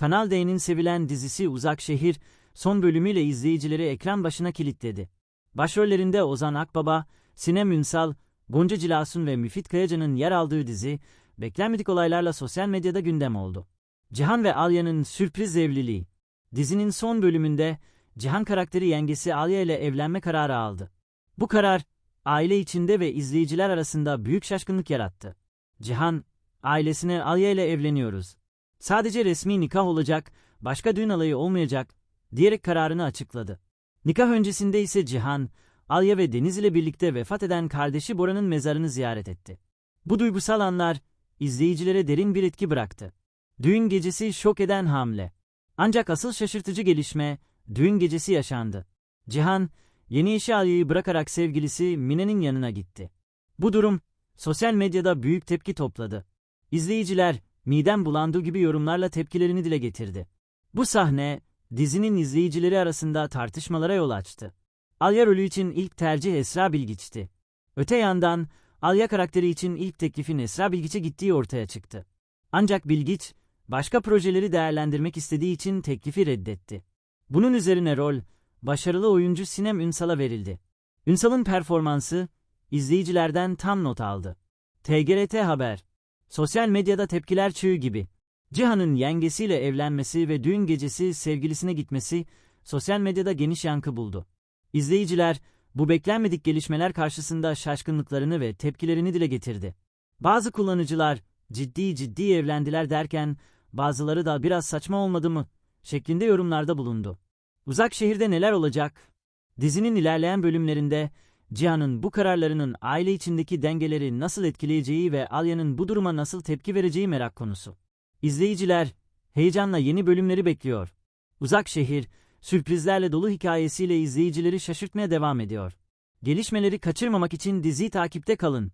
Kanal D'nin sevilen dizisi Uzak Şehir, son bölümüyle izleyicileri ekran başına kilitledi. Başrollerinde Ozan Akbaba, Sinem Ünsal, Gonca Cilasun ve Müfit Kayacan'ın yer aldığı dizi, beklenmedik olaylarla sosyal medyada gündem oldu. Cihan ve Alya'nın sürpriz evliliği. Dizinin son bölümünde, Cihan karakteri yengesi Alya ile evlenme kararı aldı. Bu karar, aile içinde ve izleyiciler arasında büyük şaşkınlık yarattı. Cihan, ailesine Alya ile evleniyoruz. Sadece resmi nikah olacak, başka düğün alayı olmayacak, diyerek kararını açıkladı. Nikah öncesinde ise Cihan, Alya ve Deniz ile birlikte vefat eden kardeşi Bora'nın mezarını ziyaret etti. Bu duygusal anlar, izleyicilere derin bir etki bıraktı. Düğün gecesi şok eden hamle. Ancak asıl şaşırtıcı gelişme, düğün gecesi yaşandı. Cihan, yeni eşi Alya'yı bırakarak sevgilisi Mine'nin yanına gitti. Bu durum, sosyal medyada büyük tepki topladı. İzleyiciler, midem bulandı gibi yorumlarla tepkilerini dile getirdi. Bu sahne, dizinin izleyicileri arasında tartışmalara yol açtı. Alya rolü için ilk tercih Esra Bilgiç'ti. Öte yandan, Alya karakteri için ilk teklifin Esra Bilgiç'e gittiği ortaya çıktı. Ancak Bilgiç, başka projeleri değerlendirmek istediği için teklifi reddetti. Bunun üzerine rol, başarılı oyuncu Sinem Ünsal'a verildi. Ünsal'ın performansı, izleyicilerden tam not aldı. TGRT Haber Sosyal medyada tepkiler çığ gibi. Cihan'ın yengesiyle evlenmesi ve düğün gecesi sevgilisine gitmesi, sosyal medyada geniş yankı buldu. İzleyiciler, bu beklenmedik gelişmeler karşısında şaşkınlıklarını ve tepkilerini dile getirdi. Bazı kullanıcılar, ciddi ciddi evlendiler derken, bazıları da biraz saçma olmadı mı, şeklinde yorumlarda bulundu. Uzak şehirde neler olacak? Dizinin ilerleyen bölümlerinde, Cihan'ın bu kararlarının aile içindeki dengeleri nasıl etkileyeceği ve Alya'nın bu duruma nasıl tepki vereceği merak konusu. İzleyiciler, heyecanla yeni bölümleri bekliyor. Uzak şehir, sürprizlerle dolu hikayesiyle izleyicileri şaşırtmaya devam ediyor. Gelişmeleri kaçırmamak için diziyi takipte kalın.